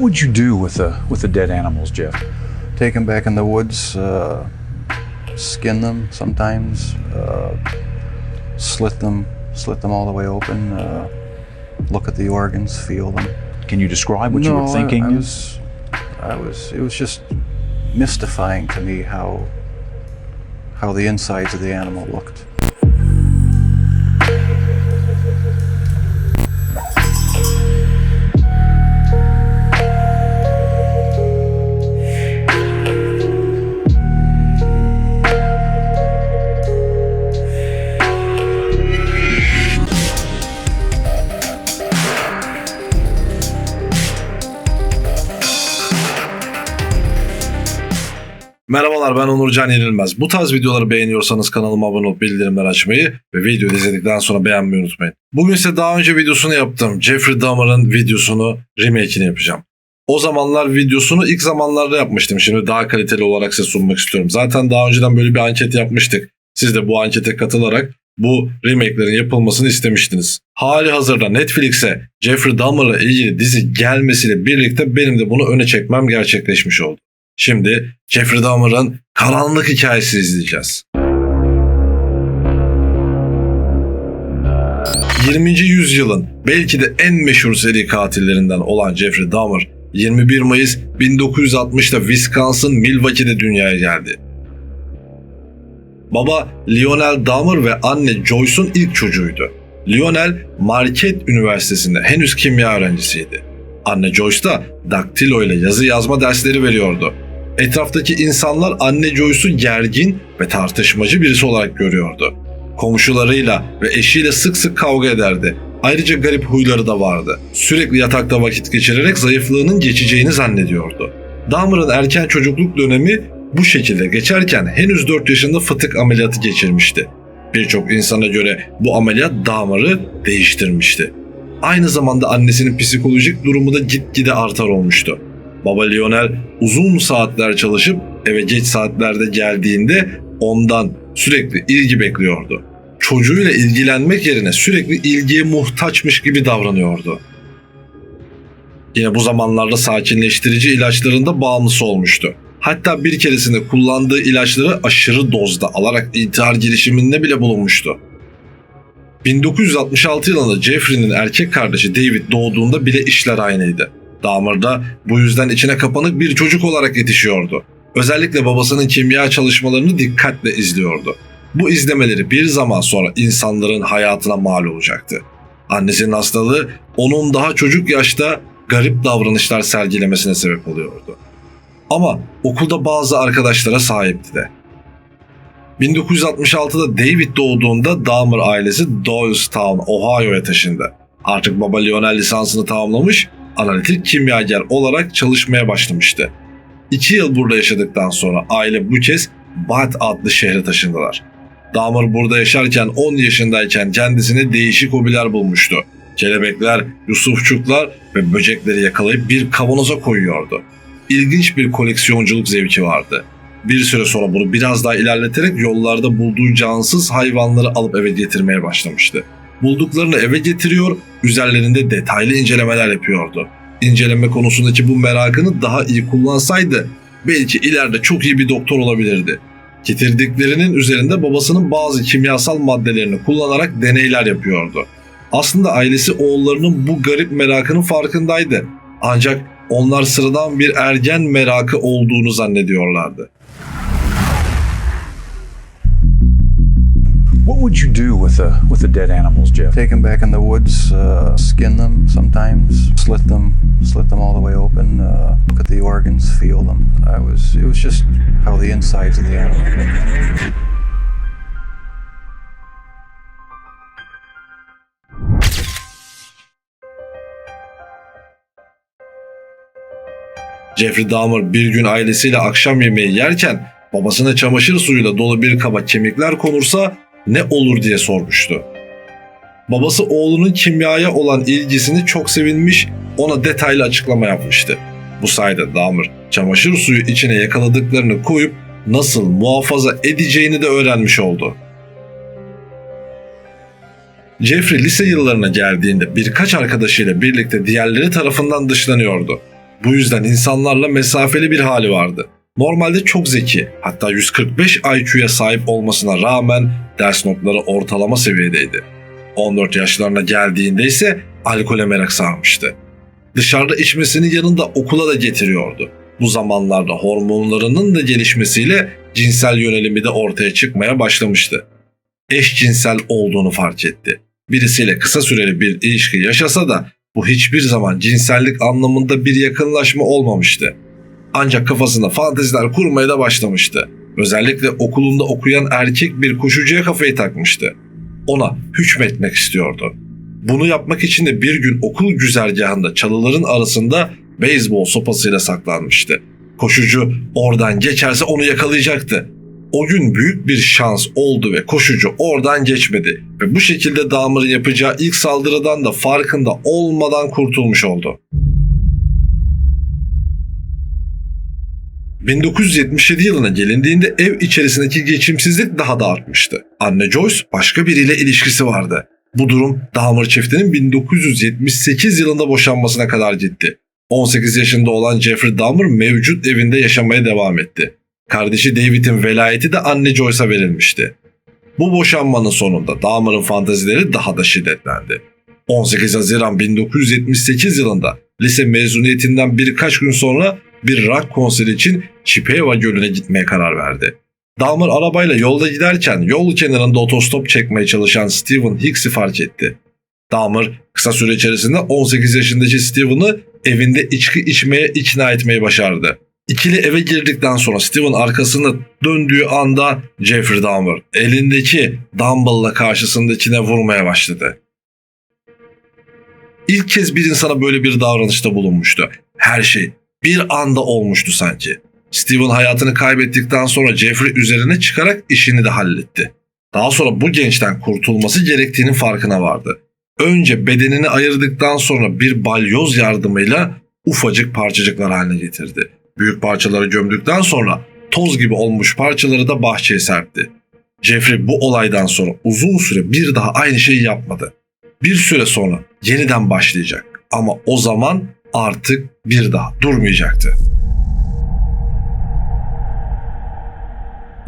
What would you do with the with the dead animals, Jeff? Take them back in the woods, uh, skin them sometimes, uh, slit them, slit them all the way open. Uh, look at the organs, feel them. Can you describe what you no, were I- thinking? I, was, I was. It was just mystifying to me how how the insides of the animal looked. Merhabalar ben Onurcan Yenilmez. Bu tarz videoları beğeniyorsanız kanalıma abone olup bildirimleri açmayı ve videoyu izledikten sonra beğenmeyi unutmayın. Bugün ise daha önce videosunu yaptım. Jeffrey Dahmer'ın videosunu remake'ini yapacağım. O zamanlar videosunu ilk zamanlarda yapmıştım. Şimdi daha kaliteli olarak size sunmak istiyorum. Zaten daha önceden böyle bir anket yapmıştık. Siz de bu ankete katılarak bu remake'lerin yapılmasını istemiştiniz. Hali hazırda Netflix'e Jeffrey Dahmer'la ilgili dizi gelmesiyle birlikte benim de bunu öne çekmem gerçekleşmiş oldu. Şimdi Jeffrey Dahmer'ın karanlık hikayesi izleyeceğiz. 20. yüzyılın belki de en meşhur seri katillerinden olan Jeffrey Dahmer 21 Mayıs 1960'da Wisconsin Milwaukee'de dünyaya geldi. Baba Lionel Dahmer ve anne Joyce'un ilk çocuğuydu. Lionel Marquette Üniversitesi'nde henüz kimya öğrencisiydi. Anne Joyce da daktilo ile yazı yazma dersleri veriyordu. Etraftaki insanlar anne Joyce'u gergin ve tartışmacı birisi olarak görüyordu. Komşularıyla ve eşiyle sık sık kavga ederdi. Ayrıca garip huyları da vardı. Sürekli yatakta vakit geçirerek zayıflığının geçeceğini zannediyordu. Dahmer'ın erken çocukluk dönemi bu şekilde geçerken henüz 4 yaşında fıtık ameliyatı geçirmişti. Birçok insana göre bu ameliyat Dahmer'ı değiştirmişti. Aynı zamanda annesinin psikolojik durumu da gitgide artar olmuştu. Baba Lionel uzun saatler çalışıp eve geç saatlerde geldiğinde ondan sürekli ilgi bekliyordu. Çocuğuyla ilgilenmek yerine sürekli ilgiye muhtaçmış gibi davranıyordu. Yine bu zamanlarda sakinleştirici ilaçlarında bağımlısı olmuştu. Hatta bir keresinde kullandığı ilaçları aşırı dozda alarak intihar girişiminde bile bulunmuştu. 1966 yılında Jeffrey'nin erkek kardeşi David doğduğunda bile işler aynıydı. Dahmer da bu yüzden içine kapanık bir çocuk olarak yetişiyordu. Özellikle babasının kimya çalışmalarını dikkatle izliyordu. Bu izlemeleri bir zaman sonra insanların hayatına mal olacaktı. Annesinin hastalığı onun daha çocuk yaşta garip davranışlar sergilemesine sebep oluyordu. Ama okulda bazı arkadaşlara sahipti de. 1966'da David doğduğunda Dahmer ailesi Doylestown, Ohio'ya taşındı. Artık baba Lionel lisansını tamamlamış, analitik kimyager olarak çalışmaya başlamıştı. İki yıl burada yaşadıktan sonra aile bu kez Bath adlı şehre taşındılar. Dahmer burada yaşarken 10 yaşındayken kendisine değişik hobiler bulmuştu. Kelebekler, yusufçuklar ve böcekleri yakalayıp bir kavanoza koyuyordu. İlginç bir koleksiyonculuk zevki vardı. Bir süre sonra bunu biraz daha ilerleterek yollarda bulduğu cansız hayvanları alıp eve getirmeye başlamıştı. Bulduklarını eve getiriyor, üzerlerinde detaylı incelemeler yapıyordu. İnceleme konusundaki bu merakını daha iyi kullansaydı belki ileride çok iyi bir doktor olabilirdi. Getirdiklerinin üzerinde babasının bazı kimyasal maddelerini kullanarak deneyler yapıyordu. Aslında ailesi oğullarının bu garip merakının farkındaydı. Ancak onlar sıradan bir ergen merakı olduğunu zannediyorlardı. What would you do with the with the dead animals, Jeff? Take them back in the woods, uh, skin them sometimes, slit them, slit them all the way open. Uh, look at the organs, feel them. I was. It was just how the insides of the animal looked. Jeffrey Dahmer bir gün ailesiyle akşam yemeği yerken babasına çamaşır suyuyla dolu bir kaba kemikler konursa ne olur diye sormuştu. Babası oğlunun kimyaya olan ilgisini çok sevinmiş, ona detaylı açıklama yapmıştı. Bu sayede Dahmer çamaşır suyu içine yakaladıklarını koyup nasıl muhafaza edeceğini de öğrenmiş oldu. Jeffrey lise yıllarına geldiğinde birkaç arkadaşıyla birlikte diğerleri tarafından dışlanıyordu. Bu yüzden insanlarla mesafeli bir hali vardı. Normalde çok zeki, hatta 145 IQ'ya sahip olmasına rağmen ders notları ortalama seviyedeydi. 14 yaşlarına geldiğinde ise alkole merak sarmıştı. Dışarıda içmesini yanında okula da getiriyordu. Bu zamanlarda hormonlarının da gelişmesiyle cinsel yönelimi de ortaya çıkmaya başlamıştı. Eşcinsel olduğunu fark etti. Birisiyle kısa süreli bir ilişki yaşasa da bu hiçbir zaman cinsellik anlamında bir yakınlaşma olmamıştı. Ancak kafasında fanteziler kurmaya da başlamıştı. Özellikle okulunda okuyan erkek bir koşucuya kafayı takmıştı. Ona hükmetmek istiyordu. Bunu yapmak için de bir gün okul güzergahında çalıların arasında beyzbol sopasıyla saklanmıştı. Koşucu oradan geçerse onu yakalayacaktı. O gün büyük bir şans oldu ve koşucu oradan geçmedi ve bu şekilde Dahmer'ın yapacağı ilk saldırıdan da farkında olmadan kurtulmuş oldu. 1977 yılına gelindiğinde ev içerisindeki geçimsizlik daha da artmıştı. Anne Joyce başka biriyle ilişkisi vardı. Bu durum Dahmer çiftinin 1978 yılında boşanmasına kadar gitti. 18 yaşında olan Jeffrey Dahmer mevcut evinde yaşamaya devam etti. Kardeşi David'in velayeti de anne Joyce'a verilmişti. Bu boşanmanın sonunda Dahmer'ın fantazileri daha da şiddetlendi. 18 Haziran 1978 yılında lise mezuniyetinden birkaç gün sonra bir rock konseri için Chippewa Gölü'ne gitmeye karar verdi. Dahmer arabayla yolda giderken yol kenarında otostop çekmeye çalışan Steven Hicks'i fark etti. Dahmer kısa süre içerisinde 18 yaşındaki Steven'ı evinde içki içmeye ikna etmeyi başardı. İkili eve girdikten sonra Steven arkasını döndüğü anda Jeffrey Dahmer elindeki dumbbell'la karşısındakine vurmaya başladı. İlk kez bir insana böyle bir davranışta bulunmuştu. Her şey bir anda olmuştu sanki. Steven hayatını kaybettikten sonra Jeffrey üzerine çıkarak işini de halletti. Daha sonra bu gençten kurtulması gerektiğinin farkına vardı. Önce bedenini ayırdıktan sonra bir balyoz yardımıyla ufacık parçacıklar haline getirdi. Büyük parçaları gömdükten sonra toz gibi olmuş parçaları da bahçeye serpti. Jeffrey bu olaydan sonra uzun süre bir daha aynı şeyi yapmadı. Bir süre sonra yeniden başlayacak ama o zaman artık bir daha durmayacaktı.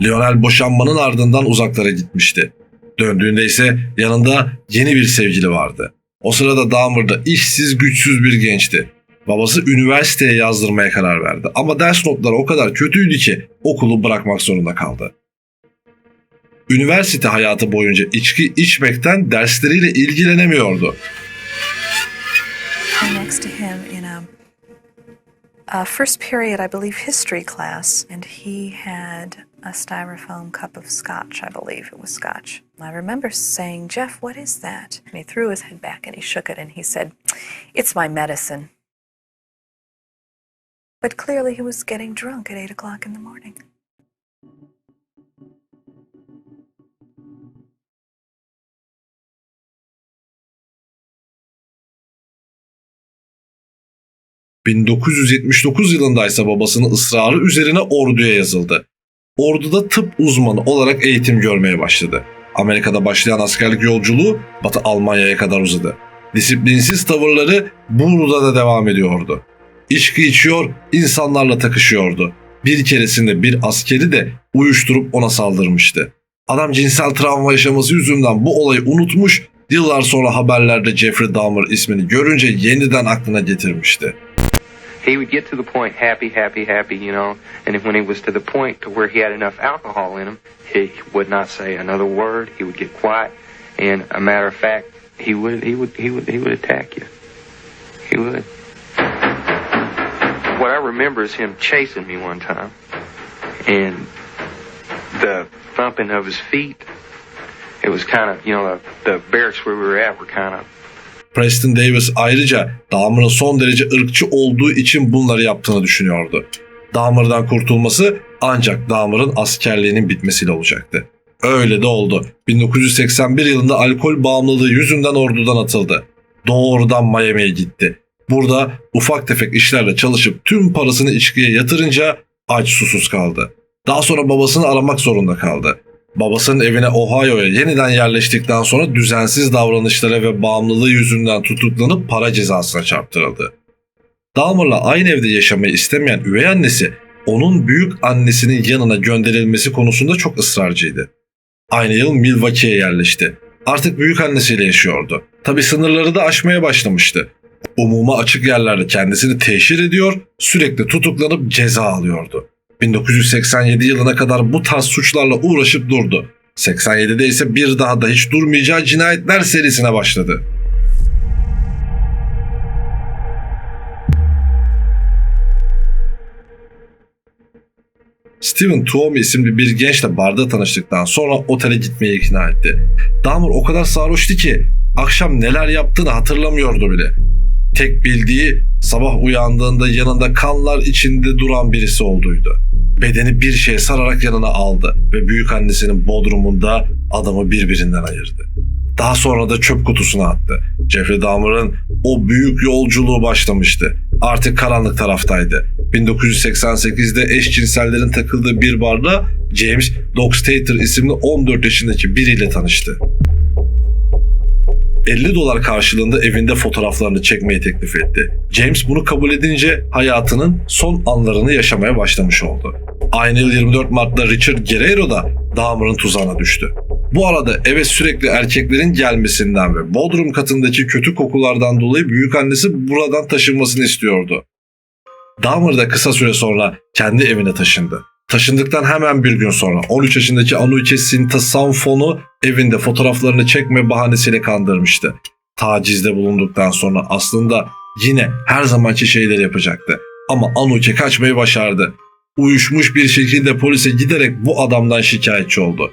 Lionel boşanmanın ardından uzaklara gitmişti. Döndüğünde ise yanında yeni bir sevgili vardı. O sırada Dahmer'da işsiz güçsüz bir gençti. Babası üniversiteye yazdırmaya karar verdi ama ders notları o kadar kötüydü ki okulu bırakmak zorunda kaldı. Üniversite hayatı boyunca içki içmekten dersleriyle ilgilenemiyordu. Next to him in a, a first period, I believe, history class, and he had a styrofoam cup of scotch. I believe it was scotch. I remember saying, Jeff, what is that? And he threw his head back and he shook it and he said, It's my medicine. But clearly he was getting drunk at 8 o'clock in the morning. ...1979 yılında ise babasının ısrarı üzerine orduya yazıldı. Orduda tıp uzmanı olarak eğitim görmeye başladı. Amerika'da başlayan askerlik yolculuğu Batı Almanya'ya kadar uzadı. Disiplinsiz tavırları burada da devam ediyordu. İçki içiyor, insanlarla takışıyordu. Bir keresinde bir askeri de uyuşturup ona saldırmıştı. Adam cinsel travma yaşaması yüzünden bu olayı unutmuş, yıllar sonra haberlerde Jeffrey Dahmer ismini görünce yeniden aklına getirmişti. He would get to the point happy, happy, happy, you know, and when he was to the point to where he had enough alcohol in him, he would not say another word. He would get quiet, and a matter of fact, he would he would he would he would attack you. He would. What I remember is him chasing me one time, and the thumping of his feet. It was kind of you know the, the barracks where we were at were kind of Preston Davis ayrıca Dahmer'ın son derece ırkçı olduğu için bunları yaptığını düşünüyordu. Dahmer'dan kurtulması ancak Dahmer'ın askerliğinin bitmesiyle olacaktı. Öyle de oldu. 1981 yılında alkol bağımlılığı yüzünden ordudan atıldı. Doğrudan Miami'ye gitti. Burada ufak tefek işlerle çalışıp tüm parasını içkiye yatırınca aç susuz kaldı. Daha sonra babasını aramak zorunda kaldı. Babasının evine Ohio'ya yeniden yerleştikten sonra düzensiz davranışlara ve bağımlılığı yüzünden tutuklanıp para cezasına çarptırıldı. Dahmer'la aynı evde yaşamayı istemeyen üvey annesi onun büyük annesinin yanına gönderilmesi konusunda çok ısrarcıydı. Aynı yıl Milwaukee'ye yerleşti. Artık büyük annesiyle yaşıyordu. Tabi sınırları da aşmaya başlamıştı. Umuma açık yerlerde kendisini teşhir ediyor, sürekli tutuklanıp ceza alıyordu. 1987 yılına kadar bu tarz suçlarla uğraşıp durdu. 87'de ise bir daha da hiç durmayacağı cinayetler serisine başladı. Steven Tuomi isimli bir gençle barda tanıştıktan sonra otele gitmeye ikna etti. Dahmer o kadar sarhoştu ki akşam neler yaptığını hatırlamıyordu bile. Tek bildiği sabah uyandığında yanında kanlar içinde duran birisi olduğuydu. Bedeni bir şeye sararak yanına aldı ve büyük annesinin bodrumunda adamı birbirinden ayırdı. Daha sonra da çöp kutusuna attı. Jeffrey Dahmer'ın o büyük yolculuğu başlamıştı. Artık karanlık taraftaydı. 1988'de eşcinsellerin takıldığı bir barda James Doc Stater isimli 14 yaşındaki biriyle tanıştı. 50 dolar karşılığında evinde fotoğraflarını çekmeyi teklif etti. James bunu kabul edince hayatının son anlarını yaşamaya başlamış oldu. Aynı yıl 24 Mart'ta Richard Guerrero da Dahmer'ın tuzağına düştü. Bu arada eve sürekli erkeklerin gelmesinden ve bodrum katındaki kötü kokulardan dolayı büyük annesi buradan taşınmasını istiyordu. Dahmer da kısa süre sonra kendi evine taşındı. Taşındıktan hemen bir gün sonra 13 yaşındaki Anuike Sinta Sanfon'u evinde fotoğraflarını çekme bahanesiyle kandırmıştı. Tacizde bulunduktan sonra aslında yine her zamanki şeyleri yapacaktı. Ama Anuike kaçmayı başardı. Uyuşmuş bir şekilde polise giderek bu adamdan şikayetçi oldu.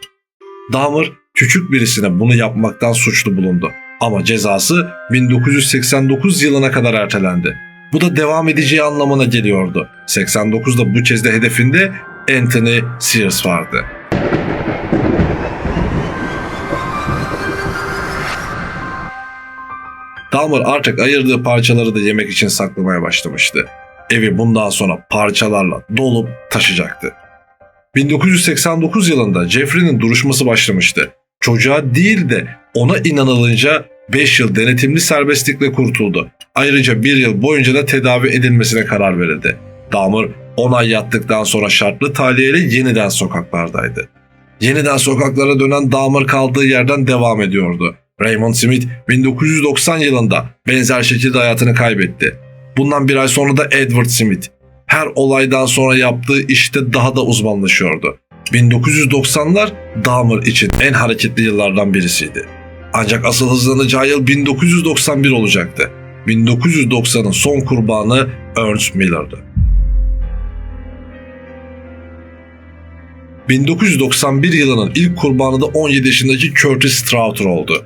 Dahmer küçük birisine bunu yapmaktan suçlu bulundu. Ama cezası 1989 yılına kadar ertelendi. Bu da devam edeceği anlamına geliyordu. 89'da bu kez de hedefinde Anthony Sears vardı. Dahmer artık ayırdığı parçaları da yemek için saklamaya başlamıştı. Evi bundan sonra parçalarla dolup taşacaktı. 1989 yılında Jeffrey'nin duruşması başlamıştı. Çocuğa değil de ona inanılınca 5 yıl denetimli serbestlikle kurtuldu. Ayrıca bir yıl boyunca da tedavi edilmesine karar verildi. Dahmer 10 ay yattıktan sonra şartlı tahliyeyle yeniden sokaklardaydı. Yeniden sokaklara dönen Dahmer kaldığı yerden devam ediyordu. Raymond Smith 1990 yılında benzer şekilde hayatını kaybetti. Bundan bir ay sonra da Edward Smith. Her olaydan sonra yaptığı işte daha da uzmanlaşıyordu. 1990'lar Dahmer için en hareketli yıllardan birisiydi. Ancak asıl hızlanacağı yıl 1991 olacaktı. 1990'ın son kurbanı Ernst Miller'dı. 1991 yılının ilk kurbanı da 17 yaşındaki Curtis Strauter oldu.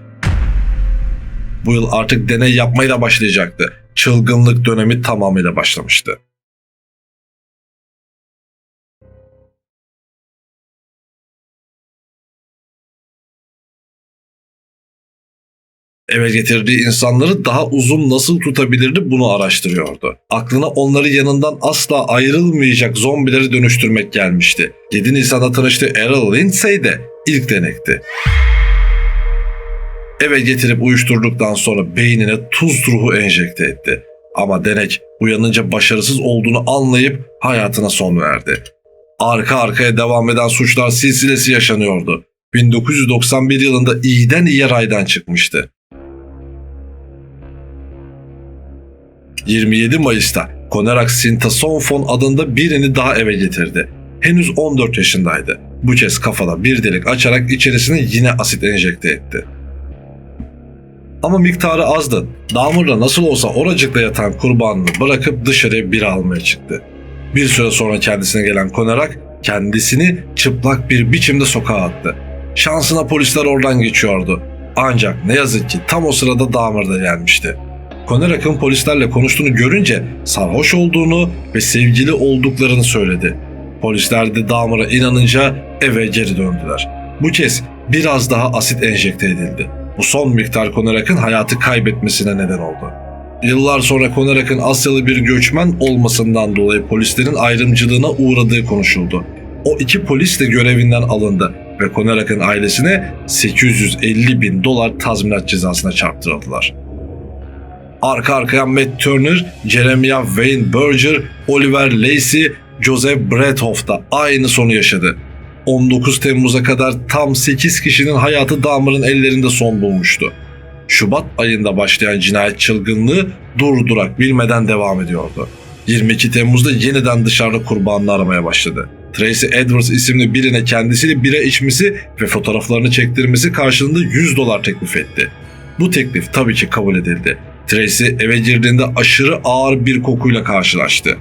Bu yıl artık deney yapmaya da başlayacaktı. Çılgınlık dönemi tamamıyla başlamıştı. Eve getirdiği insanları daha uzun nasıl tutabilirdi bunu araştırıyordu. Aklına onları yanından asla ayrılmayacak zombileri dönüştürmek gelmişti. 7 Nisan'da tanıştığı Errol Lindsay de ilk denekti. Eve getirip uyuşturduktan sonra beynine tuz ruhu enjekte etti. Ama denek uyanınca başarısız olduğunu anlayıp hayatına son verdi. Arka arkaya devam eden suçlar silsilesi yaşanıyordu. 1991 yılında iyiden iyiye raydan çıkmıştı. 27 Mayıs'ta Konerak Sintasonfon adında birini daha eve getirdi. Henüz 14 yaşındaydı. Bu kez kafada bir delik açarak içerisine yine asit enjekte etti. Ama miktarı azdı. Dahmer'la nasıl olsa oracıkta yatan kurbanını bırakıp dışarıya bir almaya çıktı. Bir süre sonra kendisine gelen Konerak kendisini çıplak bir biçimde sokağa attı. Şansına polisler oradan geçiyordu. Ancak ne yazık ki tam o sırada Dahmer da gelmişti. Konerak'ın polislerle konuştuğunu görünce sarhoş olduğunu ve sevgili olduklarını söyledi. Polisler de Dahmer'a inanınca eve geri döndüler. Bu kez biraz daha asit enjekte edildi. Bu son miktar Konerak'ın hayatı kaybetmesine neden oldu. Yıllar sonra Konerak'ın Asyalı bir göçmen olmasından dolayı polislerin ayrımcılığına uğradığı konuşuldu. O iki polis de görevinden alındı ve Konerak'ın ailesine 850 bin dolar tazminat cezasına çarptırıldılar. Arka arkaya Matt Turner, Jeremiah Wayne Berger, Oliver Lacey, Joseph Brethoff da aynı sonu yaşadı. 19 Temmuz'a kadar tam 8 kişinin hayatı Dahmer'ın ellerinde son bulmuştu. Şubat ayında başlayan cinayet çılgınlığı durdurak bilmeden devam ediyordu. 22 Temmuz'da yeniden dışarıda kurbanını aramaya başladı. Tracy Edwards isimli birine kendisiyle bira içmesi ve fotoğraflarını çektirmesi karşılığında 100 dolar teklif etti. Bu teklif tabii ki kabul edildi. Tracy eve girdiğinde aşırı ağır bir kokuyla karşılaştı.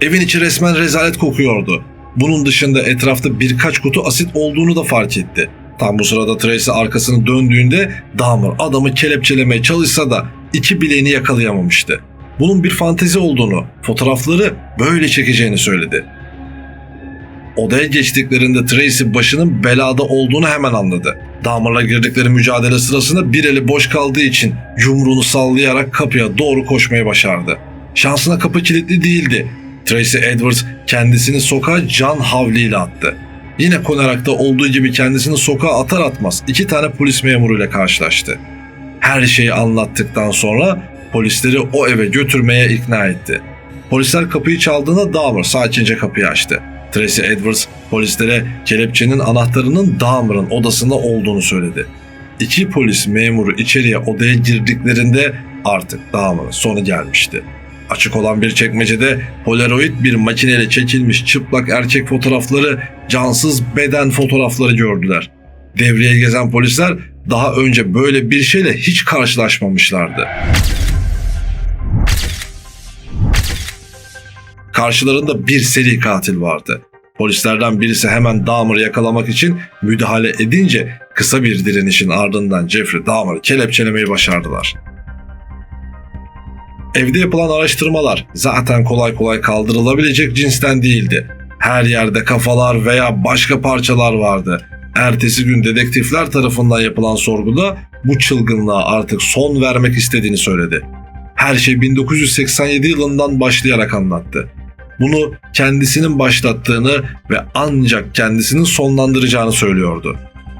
Evin içi resmen rezalet kokuyordu. Bunun dışında etrafta birkaç kutu asit olduğunu da fark etti. Tam bu sırada Tracy arkasını döndüğünde Dahmer adamı kelepçelemeye çalışsa da iki bileğini yakalayamamıştı. Bunun bir fantezi olduğunu, fotoğrafları böyle çekeceğini söyledi. Odaya geçtiklerinde Tracy başının belada olduğunu hemen anladı. Dahmer'la girdikleri mücadele sırasında bir eli boş kaldığı için yumruğunu sallayarak kapıya doğru koşmayı başardı. Şansına kapı kilitli değildi. Tracy Edwards kendisini sokağa can havliyle attı. Yine konarakta olduğu gibi kendisini sokağa atar atmaz iki tane polis memuruyla karşılaştı. Her şeyi anlattıktan sonra polisleri o eve götürmeye ikna etti. Polisler kapıyı çaldığında Dahmer sakince kapıyı açtı. Tracy Edwards polislere kelepçenin anahtarının Dahmer'ın odasında olduğunu söyledi. İki polis memuru içeriye odaya girdiklerinde artık Dahmer'ın sonu gelmişti. Açık olan bir çekmecede polaroid bir makineyle çekilmiş çıplak erkek fotoğrafları, cansız beden fotoğrafları gördüler. Devreye gezen polisler daha önce böyle bir şeyle hiç karşılaşmamışlardı. Karşılarında bir seri katil vardı. Polislerden birisi hemen Dahmer'ı yakalamak için müdahale edince kısa bir direnişin ardından Jeffrey Dahmer'ı kelepçelemeyi başardılar. Evde yapılan araştırmalar zaten kolay kolay kaldırılabilecek cinsten değildi. Her yerde kafalar veya başka parçalar vardı. Ertesi gün dedektifler tarafından yapılan sorguda bu çılgınlığa artık son vermek istediğini söyledi. Her şey 1987 yılından başlayarak anlattı. Bunu kendisinin başlattığını ve ancak kendisinin sonlandıracağını söylüyordu.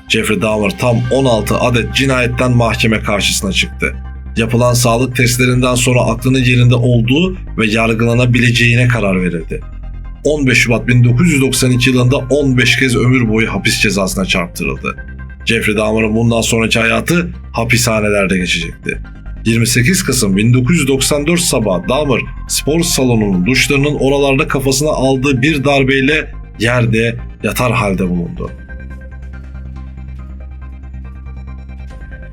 Jeffrey Dahmer tam 16 adet cinayetten mahkeme karşısına çıktı. Yapılan sağlık testlerinden sonra aklının yerinde olduğu ve yargılanabileceğine karar verildi. 15 Şubat 1992 yılında 15 kez ömür boyu hapis cezasına çarptırıldı. Jeffrey Dahmer'ın bundan sonraki hayatı hapishanelerde geçecekti. 28 Kasım 1994 sabahı Dahmer spor salonunun duşlarının oralarda kafasına aldığı bir darbeyle yerde yatar halde bulundu.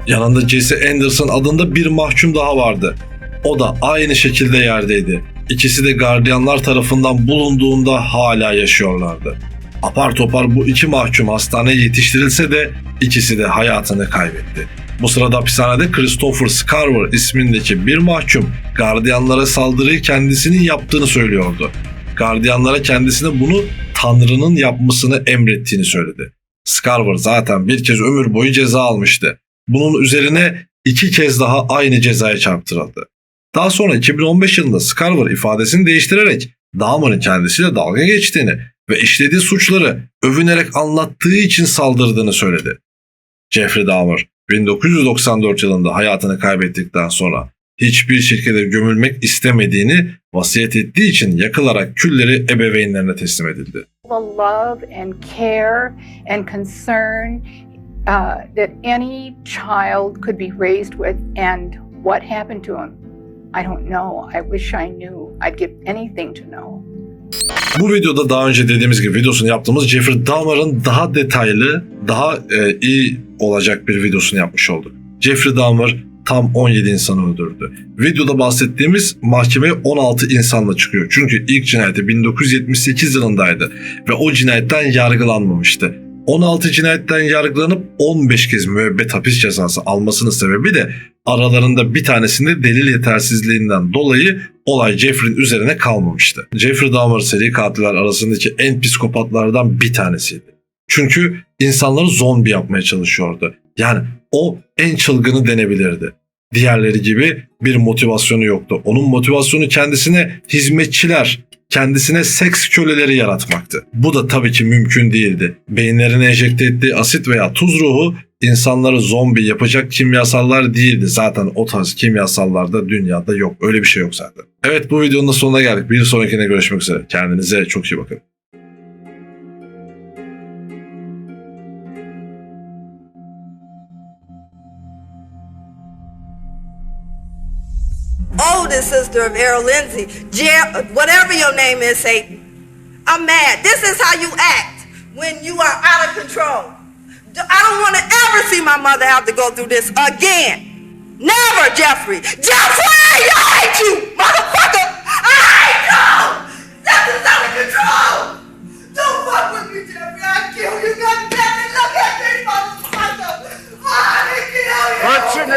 Yanında Jesse Anderson adında bir mahkum daha vardı. O da aynı şekilde yerdeydi. İkisi de gardiyanlar tarafından bulunduğunda hala yaşıyorlardı. Apar topar bu iki mahkum hastaneye yetiştirilse de ikisi de hayatını kaybetti. Bu sırada hapishanede Christopher Scarver ismindeki bir mahkum gardiyanlara saldırıyı kendisinin yaptığını söylüyordu. Gardiyanlara kendisine bunu Tanrı'nın yapmasını emrettiğini söyledi. Scarver zaten bir kez ömür boyu ceza almıştı. Bunun üzerine iki kez daha aynı cezaya çarptırıldı. Daha sonra 2015 yılında Scarver ifadesini değiştirerek Dahmer'ın kendisiyle dalga geçtiğini ve işlediği suçları övünerek anlattığı için saldırdığını söyledi. Jeffrey Dahmer 1994 yılında hayatını kaybettikten sonra hiçbir şekilde gömülmek istemediğini vasiyet ettiği için yakılarak külleri ebeveynlerine teslim edildi. the love and care and concern uh, that any child could be raised with. And what happened to him? I don't know. I wish I knew. I'd give anything to know. Bu videoda daha önce dediğimiz gibi videosunu yaptığımız Jeffrey Dahmer'ın daha detaylı, daha e, iyi olacak bir videosunu yapmış olduk. Jeffrey Dahmer tam 17 insanı öldürdü. Videoda bahsettiğimiz mahkemeye 16 insanla çıkıyor. Çünkü ilk cinayeti 1978 yılındaydı ve o cinayetten yargılanmamıştı. 16 cinayetten yargılanıp 15 kez müebbet hapis cezası almasının sebebi de aralarında bir tanesinde delil yetersizliğinden dolayı olay Jeffrey'nin üzerine kalmamıştı. Jeffrey Dahmer seri katiller arasındaki en psikopatlardan bir tanesiydi. Çünkü insanları zombi yapmaya çalışıyordu. Yani o en çılgını denebilirdi. Diğerleri gibi bir motivasyonu yoktu. Onun motivasyonu kendisine hizmetçiler, kendisine seks köleleri yaratmaktı. Bu da tabii ki mümkün değildi. Beyinlerine enjekte ettiği asit veya tuz ruhu insanları zombi yapacak kimyasallar değildi. Zaten o tarz kimyasallar da dünyada yok. Öyle bir şey yok zaten. Evet bu videonun da sonuna geldik. Bir sonrakine görüşmek üzere. Kendinize çok iyi bakın. Oldest sister of Errol Lindsay, Jer- whatever your name is, Satan. I'm mad. This is how you act when you are out of control. I don't want to ever see my mother have to go through this again. Never, Jeffrey. Jeffrey, I hate you, motherfucker. I hate you. This is out of control. Don't fuck with me, Jeffrey. I kill you. God damn it. Look at me, motherfucker. Oh, I kill you. Punch your